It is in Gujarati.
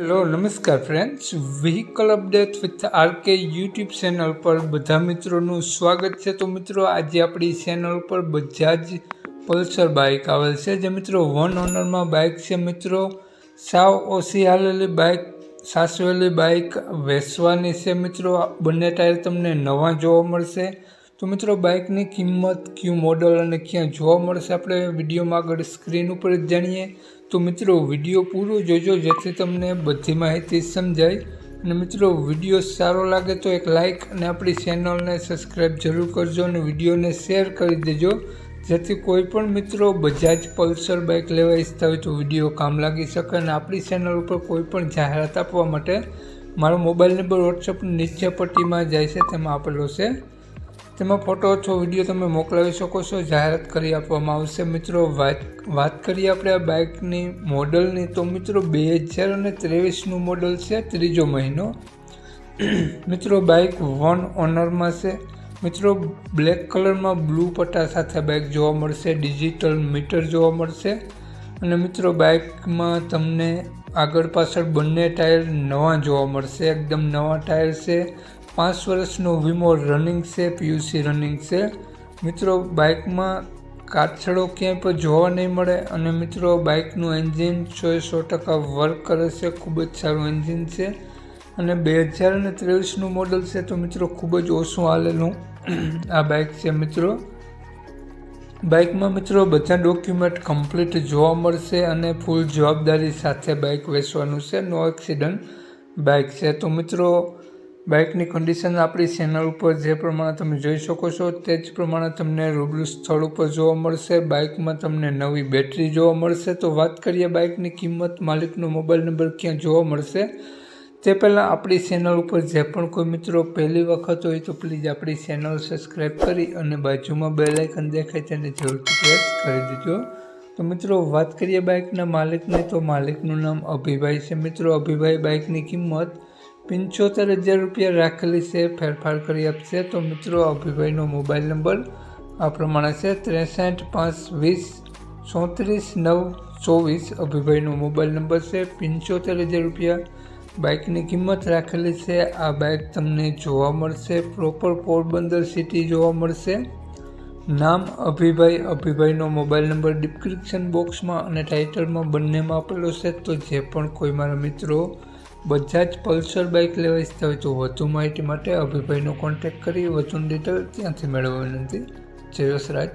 હેલો, નમસ્કાર friends vehicle update with RK YouTube channel પર બધા મિત્રોનું સ્વાગત છે. તો મિત્રો, આજે આપણી ચેનલ પર બજાજ પલ્સર બાઇક આવેલ છે. જે મિત્રો વન ઓનરમાં બાઇક છે મિત્રો. સાવ ઓછી હાલેલી બાઇક સાસવેલી બાઇક વેચવાની છે મિત્રો. બંને ટાયર તમને નવા જોવા મળશે. તો મિત્રો, બાઇકની કિંમત કયું મોડલ અને ક્યાં જોવા મળશે આપણે વિડીયોમાં આગળ સ્ક્રીન ઉપર જ જાણીએ. તો મિત્રો, વીડિયો પૂરો જોજો, જેથી તમને બધી માહિતી સમજાય. અને મિત્રો, વીડિયો સારો લાગે તો એક લાઇક અને આપણી ચેનલને સબસ્ક્રાઈબ જરૂર કરજો અને વિડીયોને શેર કરી દેજો. જેથી કોઈ પણ મિત્રો બજાજ પલ્સર બાઇક લેવા ઈચ્છતા હોય તો વીડિયો કામ લાગી શકે અને આપણી ચેનલ ઉપર કોઈ પણ જાહેરાત આપવા માટે મારો મોબાઈલ નંબર વોટ્સઅપ નીચે પટ્ટીમાં જાય છે, તેમાં આપેલો છે. તેમાં ફોટો છો વીડિયો તમે મોકલાવી શકો છો, જાહેરાત કરી આપવામાં આવશે. મિત્રો, વાત વાત કરીએ આપણે આ બાઇકની મોડલની. તો મિત્રો બે હજાર અને ત્રેવીસનું મોડલ છે, ત્રીજો મહિનો. મિત્રો, બાઇક વન ઓનરમાં છે. મિત્રો, બ્લેક કલરમાં બ્લુ પટ્ટા સાથે બાઇક જોવા મળશે, ડિજિટલ મીટર જોવા મળશે. અને મિત્રો, બાઇકમાં તમને આગળ પાછળ બંને ટાયર નવા જોવા મળશે, એકદમ નવા ટાયર છે. પાંચ વર્ષનો વીમો રનિંગ છે પીયુસી રનિંગ છે. મિત્રો, બાઇકમાં કાચડો ક્યાંય પણ જોવા નહીં મળે અને મિત્રો, બાઇકનું એન્જિન સો સો ટકા વર્ક કરે છે, ખૂબ જ સારું એન્જિન છે. અને બે હજાર અને ત્રેવીસનું મોડલ છે, તો મિત્રો, ખૂબ જ ઓછું હાલેલું આ બાઇક છે, મિત્રો. બાઇકમાં મિત્રો, બધા ડોક્યુમેન્ટ કમ્પ્લીટ જોવા મળશે અને ફૂલ જવાબદારી સાથે બાઇક વેચવાનું છે. નો એક્સિડન્ટ બાઇક છે. તો મિત્રો બાઇકની કન્ડિશન આપણી ચેનલ ઉપર જે પ્રમાણે તમે જોઈ શકો છો, તે જ પ્રમાણે તમને રૂબરૂ સ્થળ ઉપર જોવા મળશે. બાઇકમાં તમને નવી બેટરી જોવા મળશે. તો વાત કરીએ બાઇકની કિંમત, માલિકનો મોબાઈલ નંબર ક્યાં જોવા મળશે? તે પહેલાં આપણી ચેનલ ઉપર જે પણ કોઈ મિત્રો પહેલી વખત હોય તો પ્લીઝ આપણી ચેનલ સબસ્ક્રાઈબ કરી અને બાજુમાં બે લાઇકન દેખાય તેને જરૂરથી પ્રેસ કરી દેજો. તો મિત્રો, વાત કરીએ બાઇકના માલિકની. તો માલિકનું નામ અભિભાઈ છે. મિત્રો, અભિભાઈ, બાઇકની કિંમત પંચોતેર હજાર રૂપિયા રાખેલી છે, ફેરફાર કરી આપશે. તો મિત્રો અભિભાઈનો મોબાઈલ નંબર આ પ્રમાણે છે, ત્રેસઠ પાંચ વીસ ચોત્રીસ નવ ચોવીસ. અભિભાઈનો મોબાઈલ નંબર છે, પંચોતેર હજાર રૂપિયા. બાઇકની કિંમત રાખેલી છે, આ બાઇક તમને જોવા મળશે, પ્રોપર પોરબંદર સિટી જોવા મળશે. નામ અભિભાઈ, અભિભાઈનો મોબાઈલ નંબર ડિસ્ક્રિપ્શન બોક્સમાં અને ટાઇટલમાં બંનેમાં આપેલો છે. તો જે પણ કોઈ મારા મિત્રો બજાજ પલ્સર બાઇક લેવા ઈચ્છતા હોય તો વધુ માહિતી માટે અભિભાઈનો કોન્ટેક્ટ કરી વધુ ડિટેલ ત્યાંથી મેળવવા વિનંતી. જયસ વસરાજ.